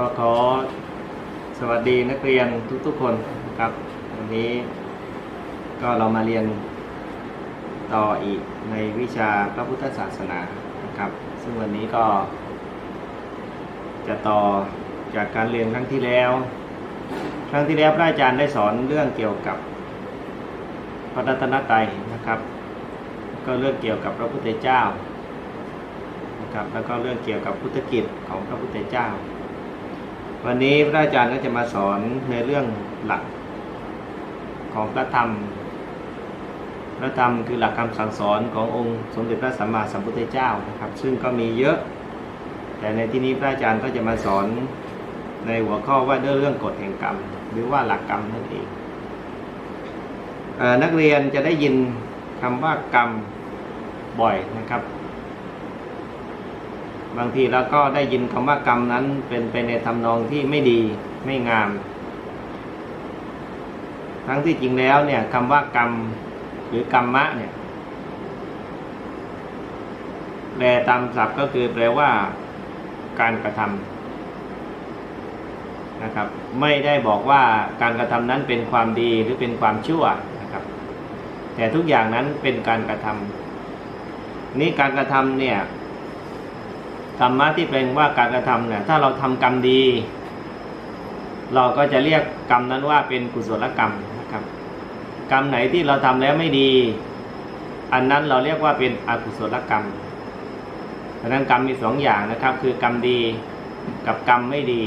ก็ขอสวัสดีนักเรียนทุกๆคนนะครับวันนี้ก็เรามาเรียนต่ออีกในวิชาพระพุทธศาสนานะครับ ซึ่งวันนี้ก็ จะต่อจากการเรียนครั้งที่แล้ว ครั้งที่แล้วพระอาจารย์ได้สอนเรื่องเกี่ยวกับพระรัตนตรัยนะครับ ก็เรื่องเกี่ยวกับพระพุทธเจ้านะครับแล้วก็เรื่องเกี่ยวกับพุทธกิจของพระพุทธเจ้า วันนี้พระอาจารย์ก็จะมาสอนในเรื่องหลักของพระธรรม พระธรรมคือหลักคำสั่งสอนขององค์สมเด็จพระสัมมาสัมพุทธเจ้านะครับ ซึ่งก็มีเยอะ แต่ในที่นี้พระอาจารย์ก็จะมาสอนในหัวข้อว่าด้วยเรื่องกฎแห่งกรรม หรือว่าหลักกรรมนั่นเองเอนักเรียนจะได้ยินคำว่ากรรมบ่อยนะครับ บางทีเราก็ได้ยินคำว่ากรรมนั้นเป็นไปในทำนองที่ไม่ดีไม่งาม ทั้งที่จริงแล้วเนี่ยคำว่ากรรมหรือกรรมะเนี่ยแปลตามศัพท์ก็คือแปลว่าการกระทำนะครับ ไม่ได้บอกว่าการกระทำนั้นเป็นความดีหรือเป็นความชั่วนะครับ แต่ทุกอย่างนั้นเป็นการกระทำนี่การกระทำเนี่ย ธรรมะที่แปลงว่าการกระทำเนี่ยถ้าเราทำกรรมดี เราก็จะเรียกกรรมนั้นว่าเป็นกุศลกรรมนะครับ กรรมไหนที่เราทำแล้วไม่ดี อันนั้นเราเรียกว่าเป็นอกุศลกรรมดังนั้นกรรมมีสองอย่างนะครับ คือกรรมดีกับกรรมไม่ดี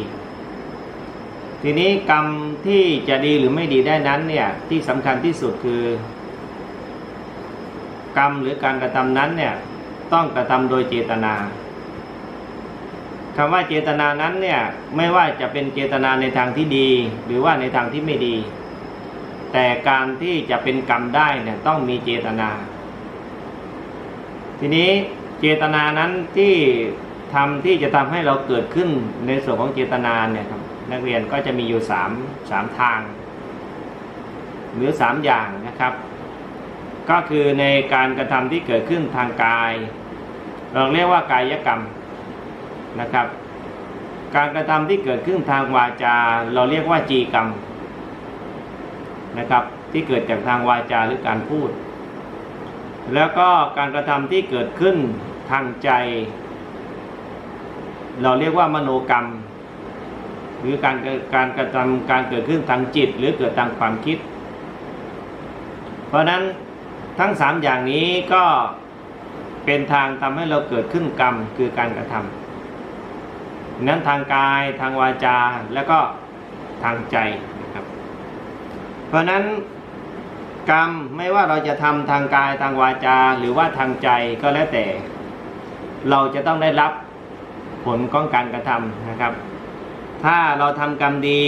ทีนี้กรรมที่จะดีหรือไม่ดีได้นั้นเนี่ยที่สำคัญที่สุดคือ กรรมหรือการกระทำนั้นเนี่ยต้องกระทำโดยเจตนา คำว่าเจตนานั้นเนี่ยไม่ว่าจะเป็นเจตนาในทางที่ดี หรือว่าในทางที่ไม่ดี แต่การที่จะเป็นกรรมได้เนี่ยต้องมีเจตนา ทีนี้เจตนานั้นที่ทำที่จะทำให้เราเกิดขึ้นในส่วนของเจตนาเนี่ยครับนักเรียนก็จะมีอยู่สามสามทาง หรือสามอย่างนะครับ ก็คือในการกระทำที่เกิดขึ้นทางกาย เราเรียกว่ากายกรรม นะครับ การกระทำที่เกิดขึ้นทางวาจา เราเรียกว่าจีกรรมนะครับ ที่เกิดจากทางวาจาหรือการพูด แล้วก็การกระทำที่เกิดขึ้นทางใจ เราเรียกว่ามโนกรรม หรือการการกระทำการเกิดขึ้นทางจิต หรือเกิดทางความคิด เพราะฉะนั้นทั้งสามอย่างนี้ก็เป็นทางทำให้เราเกิดขึ้นกรรมคือการกระทำ นั้นทางกายทางวาจาแล้วก็ทางใจนะครับ เพราะนั้นกรรมไม่ว่าเราจะทำทางกายทางวาจาหรือว่าทางใจก็แล้วแต่ เราจะต้องได้รับผลของการกระทำนะครับ ถ้าเราทำกรรมดี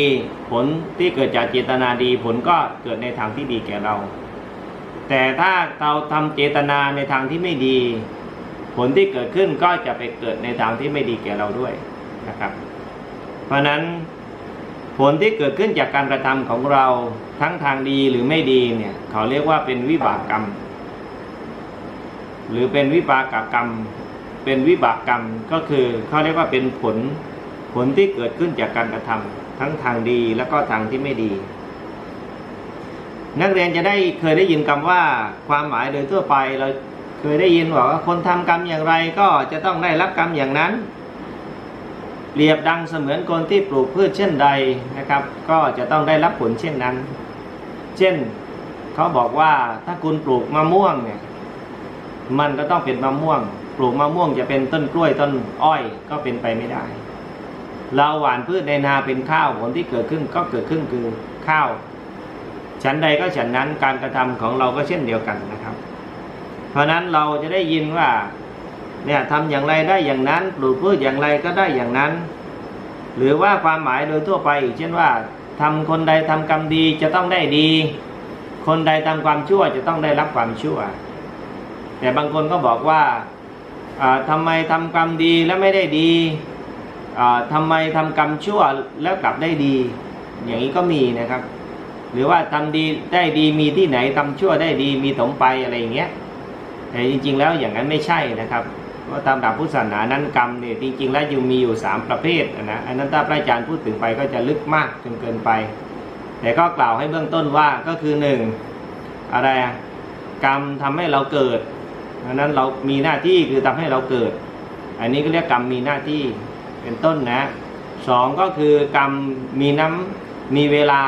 ผลที่เกิดจากเจตนาดีผลก็เกิดในทางที่ดีแก่เรา แต่ถ้าเราทำเจตนาในทางที่ไม่ดี ผลที่เกิดขึ้นก็จะไปเกิดในทางที่ไม่ดีแก่เราด้วย นะครับ เพราะนั้นผลที่เกิดขึ้นจากการกระทำของเราทั้งทางดีหรือไม่ดีเนี่ย เขาเรียกว่าเป็นวิบากกรรม หรือเป็นวิบากกรรม เป็นวิบากกรรมก็คือเขาเรียกว่าเป็นผลผลที่เกิดขึ้นจากการกระทำทั้งทางดีแล้วก็ทางที่ไม่ดี นักเรียนจะได้เคยได้ยินคำว่าความหมายโดยทั่วไปเราเคยได้ยินว่าคนทำกรรมอย่างไรก็จะต้องได้รับกรรมอย่างนั้น เปรียบดังเสมือนคนที่ปลูกพืชเช่นใดนะครับ ก็จะต้องได้รับผลเช่นนั้น เช่นเขาบอกว่าถ้าคุณปลูกมะม่วงเนี่ยมันก็ต้องเป็นมะม่วง ปลูกมะม่วงจะเป็นต้นกล้วยต้นอ้อยก็เป็นไปไม่ได้ เราหว่านพืชในนาเป็นข้าวผลที่เกิดขึ้นก็เกิดขึ้นคือข้าว ฉันใดก็ฉันนั้นการกระทำของเราก็เช่นเดียวกันนะครับ เพราะนั้นเราจะได้ยินว่า เนี่ยทำอย่างไรได้อย่างนั้นปลูกพืชอย่างไรก็ได้อย่างนั้น หรือว่าความหมายโดยทั่วไปอีกเช่นว่าทำคนใดทำกรรมดีจะต้องได้ดี คนใดทำความชั่วจะต้องได้รับความชั่ว แต่บางคนก็บอกว่าทำไมทำกรรมดีแล้วไม่ได้ดีทำไมทำกรรมชั่วแล้วกลับได้ดี อย่างนี้ก็มีนะครับ หรือว่าทำดีได้ดีมีที่ไหนทำชั่วได้ดีมีถมไปอะไรอย่างเงี้ยแต่จริง ๆ แล้วอย่างนั้นไม่ใช่นะครับ เพราตามหลักพุทธศาสนานั้นกรรมเนี่ยจริง ๆ แล้วยังมีอยู่สามประเภทนะอันนั้นถ้าพระอาจารย์พูดถึงไปก็จะลึกมากจนเกินไป แต่ก็กล่าวให้เบื้องต้นว่าก็คือหนึ่งอะไรอะกรรมทำให้เราเกิดอันนั้นเรามีหน้าที่คือทำให้เราเกิด อันนี้ก็เรียกกรรมมีหน้าที่เป็นต้นนะสองก็คือกรรมมีน้ำมีเวลา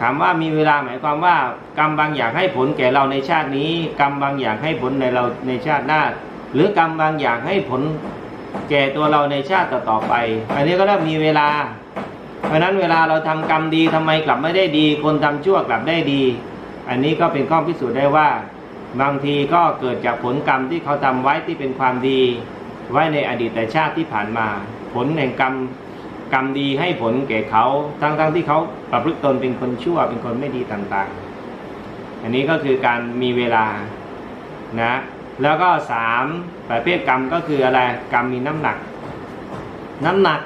ถามว่ามีเวลาหมายความว่ากรรมบางอย่างให้ผลแก่เราในชาตินี้ กรรมบางอย่างให้ผลในเราในชาติหน้า หรือกรรมบางอย่างให้ผลแก่ตัวเราในชาติต่อๆไป อันนี้ก็เรียกมีเวลา เพราะนั้นเวลาเราทำกรรมดีทำไมกลับไม่ได้ดี คนทำชั่วกลับได้ดี อันนี้ก็เป็นข้อพิสูจน์ได้ว่า บางทีก็เกิดจากผลกรรมที่เขาทำไว้ที่เป็นความดี ไว้ในอดีตชาติที่ผ่านมา ผลแห่งกรรมกรรมดีให้ผลแก่เขาทั้งๆทที่เขาประพฤติตนเป็นคนชั่วเป็นคนไม่ดีต่างๆ อันนี้ก็คือการมีเวลานะ แล้วก็สามประเภทกรรมก็คืออะไรกรรมมีน้ำหนัก น้ำหนัก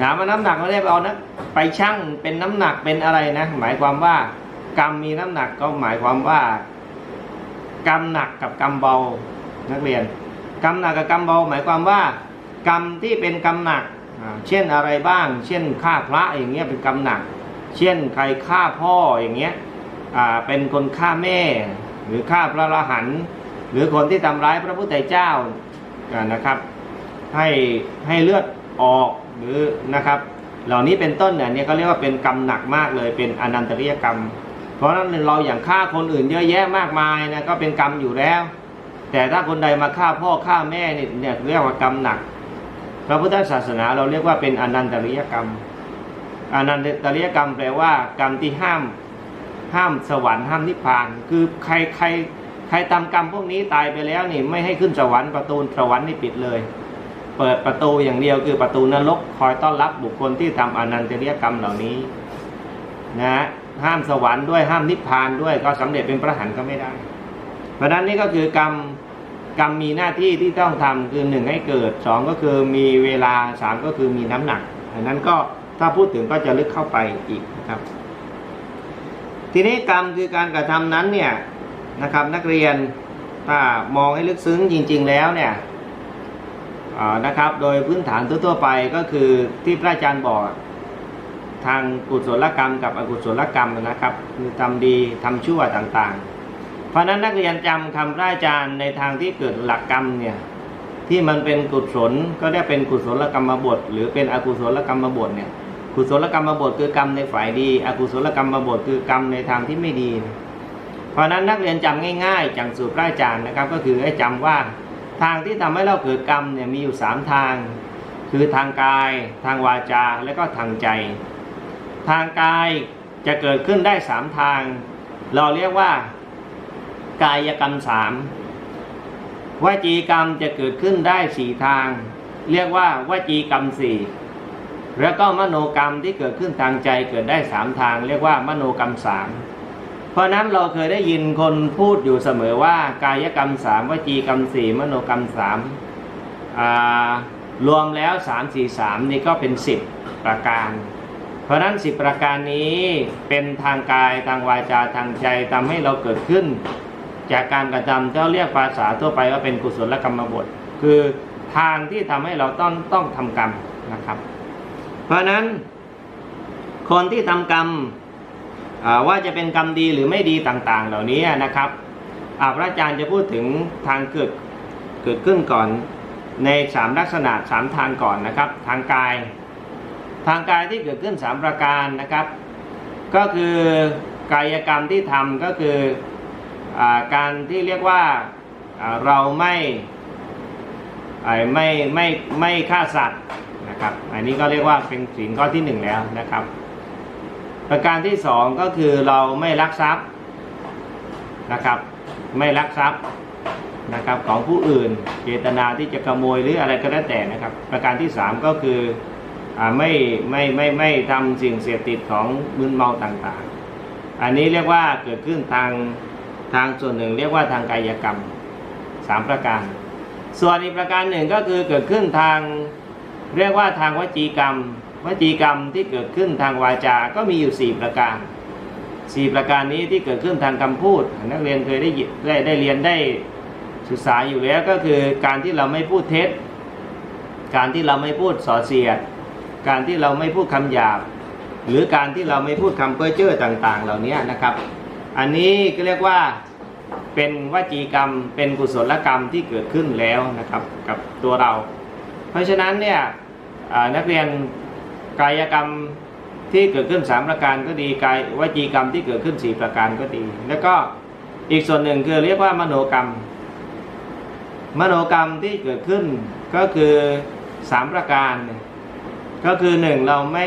นะว่าน้ำหนักไม่ได้เอานะไปชั่งเป็นน้ำหนักเป็นอะไรนะ หมายความว่ากรรมมีน้ำหนักก็หมายความว่ากรรมหนักกับกรรมเบานักเรียนกรรมหนักกับกรรมเบา หมายความว่ากรรมที่เป็นกรรมหนัก เช่นอะไรบ้าง เช่นฆ่าพระอย่างเงี้ยเป็นกรรมหนัก เช่นใครฆ่าพ่ออย่างเงี้ยเป็นคนฆ่าแม่ หรือฆ่าพระรหันต หรือคนที่ทำร้ายพระพุทธเจ้านะครับ ให้ให้เลือดออกหรือนะครับ เหล่านี้เป็นต้นเนี่ยเนี่ยก็เรียกว่าเป็นกรรมหนักมากเลยเป็นอนันตริยกรรม เพราะฉะนั้นเราอย่างฆ่าคนอื่นเยอะแยะมากมายนะก็เป็นกรรมอยู่แล้ว แต่ถ้าคนใดมาฆ่าพ่อฆ่าแม่เนี่ยเนี่ยเรียกว่ากรรมหนัก พระพุทธศาสนาเราเรียกว่าเป็นอนันตริยกรรมอนันตริยกรรมแปลว่ากรรมที่ห้ามห้ามสวรรค์ห้ามนิพพาน คือใครใคร ใครทำกรรมพวกนี้ตายไปแล้วนี่ไม่ให้ขึ้นสวรรค์ประตูสวรรค์นี่ปิดเลย เปิดประตูอย่างเดียวคือประตูนรกคอยต้อนรับบุคคลที่ทำอนันตริยกรรมเหล่านี้นะห้ามสวรรค์ด้วยห้ามนิพพานด้วยก็สำเร็จเป็นพระหันก็ไม่ได้ เพราะนั้นนี่ก็คือกรรมกรรมมีหน้าที่ที่ต้องทำคือหนึ่งให้เกิดสองก็คือมีเวลาสามก็คือมีน้ำหนักอันนั้นก็ถ้าพูดถึงก็จะลึกเข้าไปอีกนะครับ ทีนี้กรรมคือการกระทำนั้นเนี่ย นะครับนักเรียนถ้ามองให้ลึกซึ้งจริง ๆแล้วเนี่ยนะครับโดยพื้นฐานทั่วๆไปก็คือที่พระอาจารย์บอกทางกุศลกรรมกับอกุศลกรรมนะครับคือทำดีทำชั่วต่างๆ เพราะนั้นนักเรียนจำคำพระอาจารย์ในทางที่เกิดหลักกรรมเนี่ยที่มันเป็นกุศลก็เรียกเป็นกุศลกรรมบท หรือเป็นอกุศลกรรมบทเนี่ยกุศลกรรมบทคือกรรมในฝ่ายดี อกุศลกรรมบทคือกรรมในทางที่ไม่ดีเราะนั้นนักเรียนจำง่าย ๆจากสูตรพระอาจารย์นะครับ ก็คือให้จำว่าทางที่ทำให้เราเกิดกรรมเนี่ยมีอยู่สามทาง คือทางกายทางวาจาและก็ทางใจ ทางกายจะเกิดขึ้นได้สามทาง เราเรียกว่า กายกรรมสามวจีกรรมจะเกิดขึ้นได้สี่ทาง เรียกว่าวจีกรรมสี่แล้วก็มโนกรรมที่เกิดขึ้นทางใจเกิดได้สามทาง เรียกว่ามโนกรรมสาม ราะนั้นเราเคยได้ยินคนพูดอยู่เสมอว่า กายกรรมสามวจีกรรมสี่มโนกรรมสามรวมแล้วสามสี่สามนี่ก็เป็นสิบประการ เพราะนั้นสิบประการนี้เป็นทางกายทางวาจาทางใจทำให้เราเกิดขึ้น จากการกระทำที่เราเรียกภาษาทั่วไปว่าเป็นกุศลกรรมบท คือทางที่ทำให้เราต้องต้องทำกรรมนะครับ เพราะนั้นคนที่ทำกรรม ว่าจะเป็นกรรมดีหรือไม่ดีต่างๆ เหล่านี้นะครับอาพระอาจารย์จะพูดถึงทางเกิดเกิดขึ้นก่อนในสามลักษณะสามทางก่อนนะครับ ทางกาย ทางกายที่เกิดขึ้นสามประการนะครับ ก็คือกายกรรมที่ทำก็คืออาการที่เรียกว่าาเราไม่ไม่ไม่ไม่ฆ่าสัตว์นะครับ อันนี้ก็เรียกว่าเป็นสินข้อที่หนึ่งแล้วนะครับ ประการที่สองก็คือเราไม่ลักทรัพย์นะครับ ไม่ลักทรัพย์นะครับของผู้อื่น เจตนาที่จะขโมยหรืออะไรก็แล้วแต่นะครับ ประการที่สามก็คืออ่าไม่ไม่ไม่ไม่ทำสิ่งเสพติดของมึนเมาต่างๆ อันนี้เรียกว่าเกิดขึ้นทางทางส่วนหนึ่ง เรียกว่าทางกายกรรมสามประการ ส่วนอีกประการหนึ่งก็คือเกิดขึ้นทางเรียกว่าทางวจีกรรม วจีกรรมที่เกิดขึ้นทางวาจา ก็มีอยู่สี่ประการสี่ประการนี้ที่เกิดขึ้นทางคำพูด นักเรียนเคยได้ได้ได้เรียนได้ศึกษาอยู่แล้วก็คือการที่เราไม่พูดเท็จ การที่เราไม่พูดส่อเสียด การที่เราไม่พูดคำหยาบ หรือการที่เราไม่พูดคำเพ้อเจ้อต่างๆ เหล่านี้นะครับ อันนี้ก็เรียกว่าเป็นวจีกรรม เป็นกุศลกรรมที่เกิดขึ้นแล้วนะครับกับตัวเรา เพราะฉะนั้นเนี่ยนักเรียน กายกรรมที่เกิดขึ้น3ประการก็ดีกายวจีกรรมที่เกิดขึ้น4ประการก็ดี แล้วก็อีกส่วนหนึ่งคือเรียกว่ามโนกรรม มโนกรรมที่เกิดขึ้นก็คือ3ประการ ก็คือหนึ่งเราไม่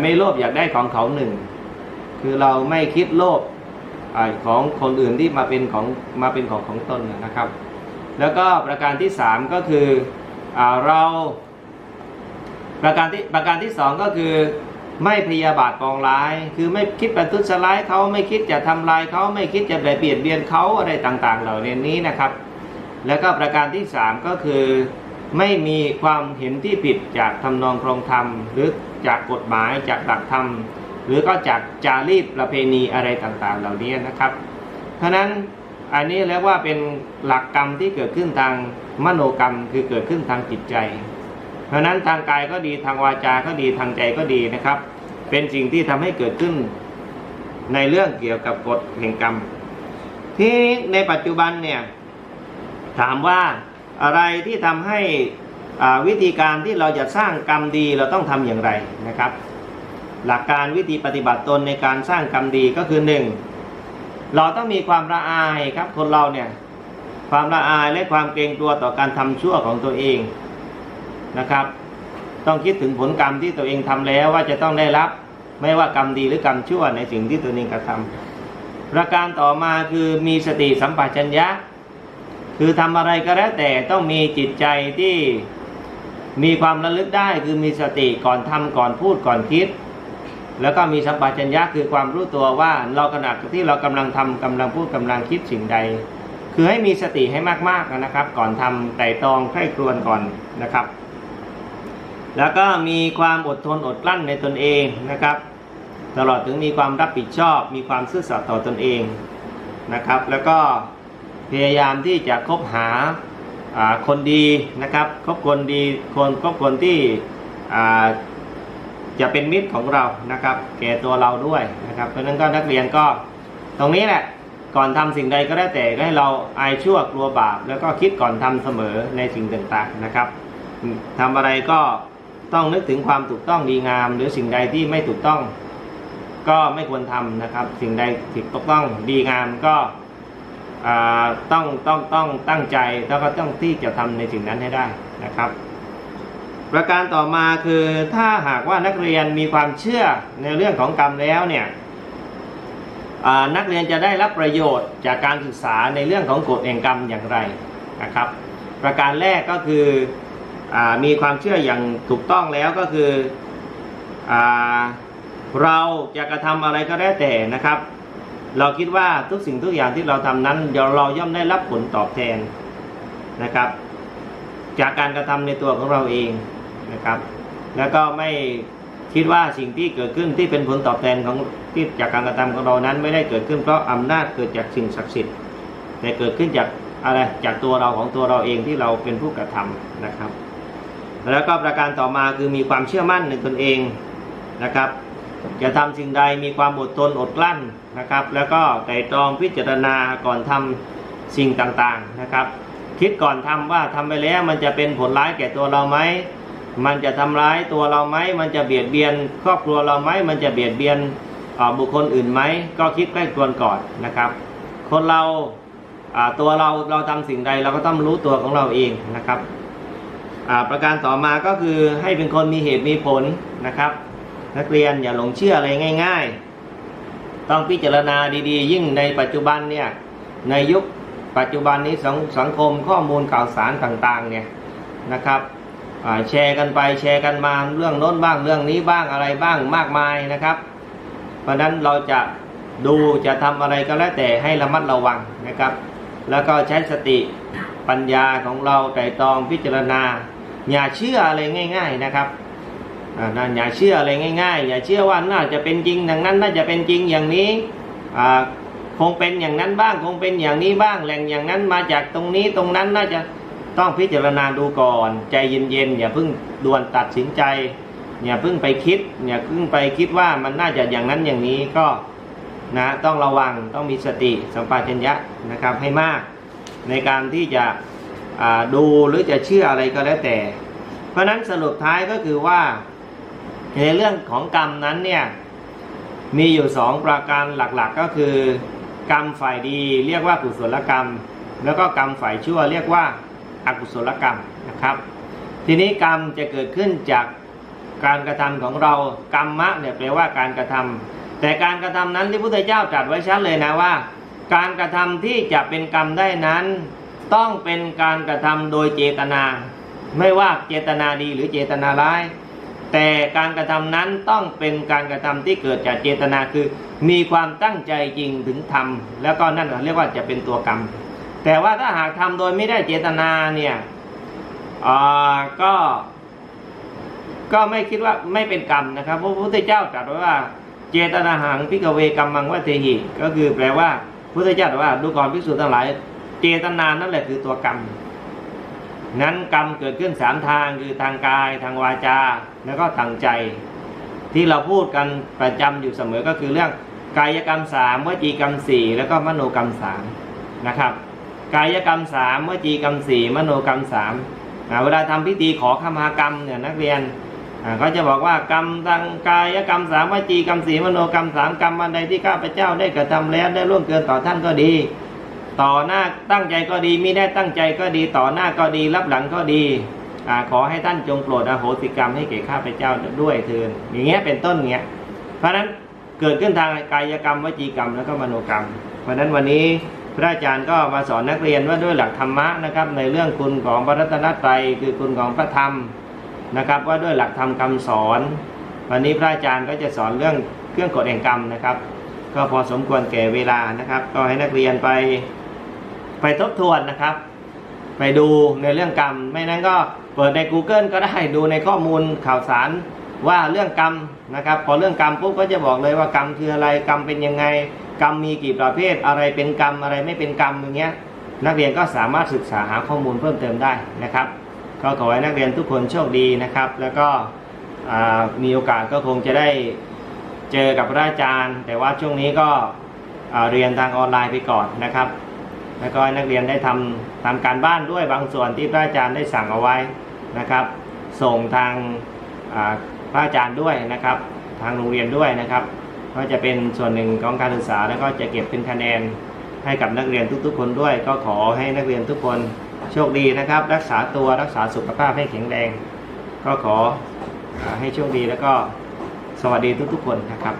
ไม่โลภอยากได้ของเขาหนึ่งคือเราไม่คิดโลภของคนอื่นที่มาเป็นของมาเป็นของของตนนะครับ แล้วก็ประการที่สามก็คืออเรา ประการที่ประการที่สองก็คือ ไม่พยาบาทปองร้าย คือไม่คิดประทุษร้ายเขาไม่คิดจะทำลายเขาไม่คิดจะเบียดเบียนเขาอะไรต่างๆ เหล่านี้นะครับ แล้วก็ประการที่สามก็คือไม่มีความเห็นที่ผิดจากทำนองครองธรรม หรือจากกฎหมายจากหลักธรรม หรือก็จากจารีตประเพณีอะไรต่างๆ เหล่านี้นะครับ เพราะฉะนั้นอันนี้เรียกว่าเป็นหลักกรรมที่เกิดขึ้นทางมโนกรรมคือเกิดขึ้นทางจิตใจ เพราะนั้นทางกายก็ดีทางวาจาก็ดีทางใจก็ดีนะครับ เป็นสิ่งที่ทำให้เกิดขึ้นในเรื่องเกี่ยวกับกฎแห่งกรรม ที่ในปัจจุบันเนี่ยถามว่าอะไรที่ทำให้วิธีการที่เราจะสร้างกรรมดีเราต้องทำอย่างไรนะครับ หลักการวิธีปฏิบัติตนในการสร้างกรรมดีก็คือหนึ่งเราต้องมีความละอายครับคนเราเนี่ยความละอายและความเกรงกลัวต่อการทำชั่วของตัวเอง นะครับ ต้องคิดถึงผลกรรมที่ตัวเองทำแล้วว่าจะต้องได้รับ ไม่ว่ากรรมดีหรือกรรมชั่วในสิ่งที่ตัวเองกระทำประการต่อมาคือมีสติสัมปชัญญะ คือทำอะไรก็แล้วแต่ต้องมีจิตใจที่มีความระลึกได้คือมีสติก่อนทำก่อนพูดก่อนคิด แล้วก็มีสัมปชัญญะคือความรู้ตัวว่าเราขณะที่เรากำลังทำกำลังพูดกำลังคิดสิ่งใด คือให้มีสติให้มากๆนะครับ ก่อนทำไต่ตองใคร่ครวญก่อนนะครับ แล้วก็มีความอดทนอดกลั้นในตนเองนะครับ ตลอดถึงมีความรับผิดชอบ มีความซื่อสัตย์ต่อตนเองนะครับ แล้วก็พยายามที่จะคบหาคนดีนะครับคบคนดีคนคบคนที่จะเป็นมิตรของเรานะครับ แก่ตัวเราด้วยนะครับเพราะฉะนั้นก็นักเรียนก็ตรงนี้แหละก่อนทำสิ่งใดก็ได้แต่ให้เราอายชั่วกลัวบาป แล้วก็คิดก่อนทำเสมอในสิ่งต่างๆนะครับทำอะไรก็ ต้องนึกถึงความถูกต้องดีงาม หรือสิ่งใดที่ไม่ถูกต้อง ก็ไม่ควรทำนะครับ สิ่งใดถูกต้องดีงามก็ต้องต้องต้องตั้งใจแล้วก็ต้องที่จะทำในสิ่งนั้นให้ได้นะครับ ประการต่อมาคือถ้าหากว่านักเรียนมีความเชื่อในเรื่องของกรรมแล้วเนี่ยนักเรียนจะได้รับประโยชน์จากการศึกษาในเรื่องของกฎแห่งกรรมอย่างไรนะครับ ประการแรกก็คือ มีความเชื่ออย่างถูกต้องแล้วก็คืออเราจะกระทำอะไรก็ได้แต่นะครับ เราคิดว่าทุกสิ่งทุกอย่างที่เราทำนั้นเดี๋ยวเราย่อมได้รับผลตอบแทนนะครับ จากการกระทำในตัวของเราเองนะครับ แล้วก็ไม่คิดว่าสิ่งที่เกิดขึ้นที่เป็นผลตอบแทนของที่จากการกระทำของเรานั้นไม่ได้เกิดขึ้นเพราะอำนาจเกิดจากสิ่งศักดิ์สิทธิ์แต่เกิดขึ้นจากอะไรจากตัวเราของตัวเราเองที่เราเป็นผู้กระทำนะครับ แล้วก็ประการต่อมาคือมีความเชื่อมั่นในตนเองนะครับจะทำสิ่งใดมีความอดทนอดกลั้นนะครับ แล้วก็ไตร่ตรองพิจารณาก่อนทำสิ่งต่างๆนะครับ คิดก่อนทำว่าทำไปแล้วมันจะเป็นผลร้ายแก่ตัวเราไหมมันจะทำร้ายตัวเราไหมมันจะเบียดเบียน ครอบครัวเราไหมมันจะเบียดเบียนบุคคลอื่นไหมก็คิดใกล้ครวนก่อนนะครับ คนเราตัวเราเราทำสิ่งใดเราก็ต้องรู้ตัวของเราเองนะครับ ประการต่อมาก็คือให้เป็นคนมีเหตุมีผลนะครับ นักเรียนอย่าหลงเชื่ออะไรง่าย ๆ ต้องพิจารณาดีๆ ยิ่งในปัจจุบันเนี่ยในยุคปัจจุบันนี้สังสงคมข้อมูลข่าวสารต่างๆเนี่ยนะครับแชร์กันไปแชร์กันมาเรื่องโน้นบ้างเรื่องนี้บ้างอะไรบ้างมากมายนะครับ เพราะฉะนั้นเราจะดูจะทำอะไรก็แล้วแต่ให้ระมัดระวังนะครับ แล้วก็ใช้สติปัญญาของเราไตรตรองพิจารณา อย่าเชื่ออะไรง่าย ๆนะครับอ่านั่นอย่าเชื่ออะไรง่าย ๆ อย่าเชื่อว่าน่าจะเป็นจริงดังนั้นน่าจะเป็นจริงอย่างนี้คงเป็นอย่างนั้นบ้างคงเป็นอย่างนี้บ้างแหล่งอย่างนั้นมาจากตรงนี้ตรงนั้นน่าจะต้องพิจารณาดูก่อน ใจเย็นๆอย่าเพิ่งด่วนตัดสินใจ อย่าเพิ่งไปคิด อย่าเพิ่งไปคิดว่ามันน่าจะอย่างนั้นอย่างนี้ก็นะต้องระวังต้องมีสติสัมปชัญญะนะครับให้มาก ในการที่จะ ดูหรือจะเชื่ออะไรก็แล้วแต่ เพราะนั้นสรุปท้ายก็คือว่า ในเรื่องของกรรมนั้นเนี่ยมีอยู่สองประการหลักๆก็คือ กรรมฝ่ายดีเรียกว่ากุศลกรรม แล้วก็กรรมฝ่ายชั่วเรียกว่าอกุศลกรรมนะครับ ทีนี้กรรมจะเกิดขึ้นจากการกระทำของเรากรรมะเนี่ยแปลว่าการกระทำแต่การกระทำนั้นที่พระพุทธเจ้าตรัสไว้ชัดเลยนะว่า การกระทำที่จะเป็นกรรมได้นั้น ต้องเป็นการกระทำโดยเจตนา ไม่ว่าเจตนาดีหรือเจตนาร้าย แต่การกระทำนั้นต้องเป็นการกระทำที่เกิดจากเจตนาคือ มีความตั้งใจจริงถึงทำแล้วก็นั่นเรียกว่าจะเป็นตัวกรรม แต่ว่าถ้าหากทำโดยไม่ได้เจตนาเนี่ยอ่าก็ก็ไม่คิดว่าไม่เป็นกรรมนะครับเพราะพระพุทธเจ้าตรัสไว้ว่า เจตนาหังพิกเวกรรมังวัตเทหิก็คือแปลว่าพุทธเจ้าตรัสว่าดูก่อนภิกษุทั้งหลาย เจตนานั่นแหละคือตัวกรรม นั้นกรรมเกิดขึ้นสามทางคือทางกายทางวาจา แล้วก็ทางใจ ที่เราพูดกันประจำอยู่เสมอก็คือเรื่องกายกรรมสามวจีกรรมสี่แล้วก็มโนกรรมสามนะครับ กายกรรมสามวจีกรรมสี่มโนกรรมสามเวลาทำพิธีขอขมากรรมเนี่ยนักเรียนก็จะบอกว่ากรรมทางกายกรรมสามวจีกรรมสี่มโนกรรมสามกรรมอันใดที่ข้าพเจ้าได้กระทำแล้วได้ร่วงเกินต่อท่านก็ดี ต่อหน้าตั้งใจก็ดีมิได้ตั้งใจก็ดีต่อหน้าก็ดีรับหลังก็ดีอาขอให้ท่านจงโปรดอโหสิกรรมให้แก่ข้าพเจ้าด้วยเถิดอย่างเงี้ยเป็นต้นเงี้ยเพราะฉะนั้นเกิดขึ้นทางกายกรรมวจีกรรมแล้วก็มโนกรรม เพราะฉะนั้นวันนี้พระอาจารย์ก็มาสอนนักเรียนว่าด้วยหลักธรรมะนะครับ ในเรื่องคุณของพระรัตนตรัยคือคุณของพระธรรมนะครับ ว่าด้วยหลักธรรมคำสอน วันนี้พระอาจารย์ก็จะสอนเรื่องเครื่องกฎแห่งกรรมนะครับ ก็พอสมควรแก่เวลานะครับ ก็ให้นักเรียนไป ไปทบทวนนะครับ ไปดูในเรื่องกรรม ไม่นั้นก็เปิดใน Google ก็ได้ดูในข้อมูลข่าวสารว่าเรื่องกรรมนะครับพอเรื่องกรรมปุ๊บก็จะบอกเลยว่ากรรมคืออะไรกรรมเป็นยังไง กรรมมีกี่ประเภทอะไรเป็นกรรมอะไรไม่เป็นกรรมอย่างเงี้ยนักเรียนก็สามารถศึกษาหาข้อมูลเพิ่มเติมได้นะครับ ก็ขอให้นักเรียนทุกคนโชคดีนะครับ แล้วก็มีโอกาสก็คงจะได้เจอกับพระอาจารย์ แต่ว่าช่วงนี้ก็เรียนทางออนไลน์ไปก่อนนะครับ แล้วก็ให้นักเรียนได้ทำทำการบ้านด้วยบางส่วนที่พระอาจารย์ได้สั่งเอาไว้นะครับ ส่งทางอ่าพระอาจารย์ด้วยนะครับ ทางโรงเรียนด้วยนะครับ ก็จะเป็นส่วนหนึ่งของการศึกษาแล้วก็จะเก็บเป็นคะแนนให้กับนักเรียนทุกๆ คนด้วย ก็ขอให้นักเรียนทุกคนโชคดีนะครับ รักษาตัวรักษาสุขภาพให้แข็งแรง ก็ขออให้โชคดีแล้วก็สวัสดีทุกๆ คนนะครับ